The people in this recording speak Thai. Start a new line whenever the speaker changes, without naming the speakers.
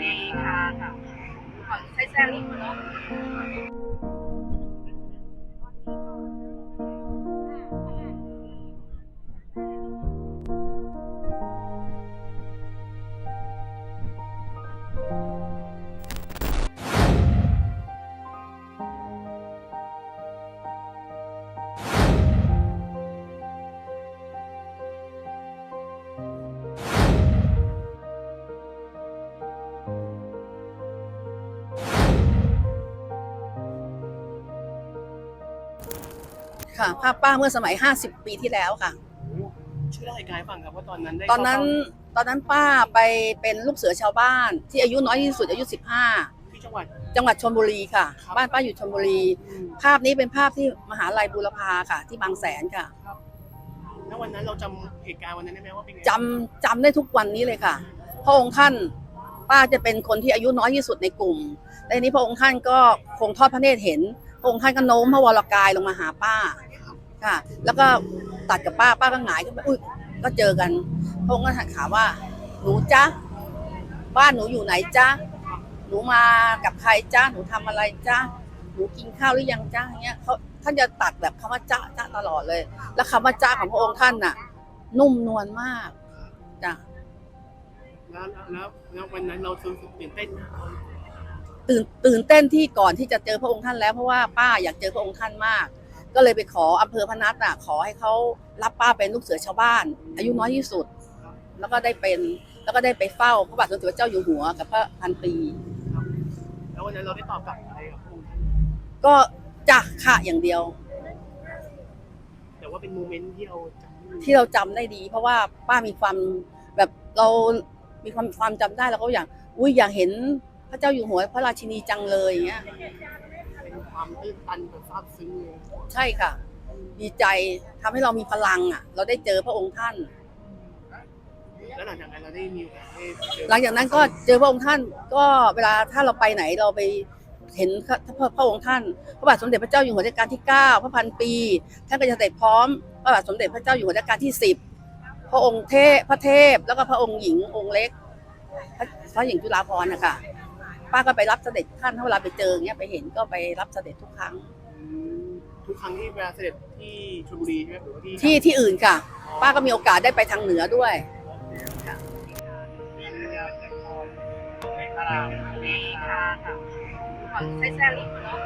ดีค่ะค่ะขอใช้แซงลิงเนาะ
ค่ะ ภาพป้าเมื่อสมัย 50 ปีที่แล้วค่ะ
ช่วยเล่าเหตุการณ์ให้ฟังครับว่าตอนนั้นได้
ตอนนั้น
เข้า
ตอนนั้นป้าไปเป็นลูกเสือชาวบ้าน ที่อายุน้อยที่สุดอายุ
ที่จังหวัด
15จังหวัดชลบุรีค่ะ
ครับ
บ้านป้าอยู่ชลบุรี
อืม
ภาพนี้เป็นภาพที่มหาลัยบูรพาค่ะ ที่บางแสนค่ะ
แล้ววันนั้นเราจำเหตุการณ์วันนั้นได้ไหมว่าเป็นไง
จำจำได้ทุกวันนี้เลยค่ะ พระองค์ท่านป้าจะเป็นคนที่อายุน้อยที่สุดในกลุ่มแต่ทีนี้พระองค์ท่านก็คงทอดพระเนตรเห็น พระองค์ท่านก็โน้มพระวรกายลงมาหาป้า ค่ะ แล้วก็ตัดกับป้าป้าก็หงายขึ้นไปอุ้ยก็เจอกันพระองค์ก็ถามว่า หนูจ๊ะบ้านหนูอยู่ไหนจ๊ะหนูมากับใครจ๊ะหนูทำอะไรจ๊ะหนูกินข้าวหรือยังจ๊ะอย่างเงี้ยเขาท่านจะตัดแบบคำว่าจ๊ะจ๊ะตลอดเลย แล้วคำว่าจ๊ะของพระองค์ท่านน่ะ นุ่มนวลมากจ้ะ
แล้วแล้วแล้ววันนั้นเรารู้สึกตื่นเต้นไหม
ตื่นตื่นเต้นที่ก่อนที่จะเจอพระองค์ท่านแล้วเพราะว่าป้าอยากเจอพระองค์ท่านมาก ก็เลยไปขออำเภอพนัสน่ะขอให้เขารับป้าเป็นลูกเสือชาวบ้าน อายุน้อยที่สุด แล้วก็ได้เป็นแล้วก็ได้ไปเฝ้าพระบาทสมเด็จพระเจ้าอยู่หัวกับพระพันปี
แล้ววันนั้นเราได้ตอบกลับอะไรกับพระองค์ท่าน
ก็จ้ะค่ะอย่างเดียว
แต่ว่าเป็นโมเมนต์ที่เราจำไม่ลืม
ที่เราจำได้ดี เพราะว่าป้ามีความแบบเรามีความความจำได้แล้วก็อยากอุ้ยอยากเห็นพระเจ้าอยู่หัวพระราชินีจังเลยอย่างเงี้ย
เป็น ความตื้นตันแบบซาบซึ้งเลย
ใช่ค่ะ ดีใจทำให้เรามีพลังอะ เราได้เจอพระองค์ท่าน
แล้วหลังจากนั้นเราได้มีโอกาสได้เจอ
หลังจากนั้นก็เจอพระองค์ท่านก็เวลาถ้าเราไปไหนเราไปเห็นพระพระองค์ท่าน พระบาทสมเด็จพระเจ้าอยู่หัวรัชกาลที่ 9 พระพันปี ท่านก็จะเสด็จพร้อม พระบาทสมเด็จพระเจ้าอยู่หัวรัชกาลที่ 10 พระองค์เทพพระเทพ แล้วก็พระองค์หญิงองค์เล็ก พระพระหญิงจุฬาภรณ์นะคะ ป้าก็ไปรับเสด็จท่านถ้าเวลาไปเจออย่างเงี้ยไปเห็นก็ไปรับเสด็จทุกครั้ง
อืมทุกครั้งที่เวลาเสด็จที่ชลบุรีใช่ไหมหรือว่าที่
ที่ที่อื่นค่ะ ป้าก็มีโอกาสได้ไปทางเหนือด้วย
ดีค่ะค่ะขอใช้แซงลิงเนาะ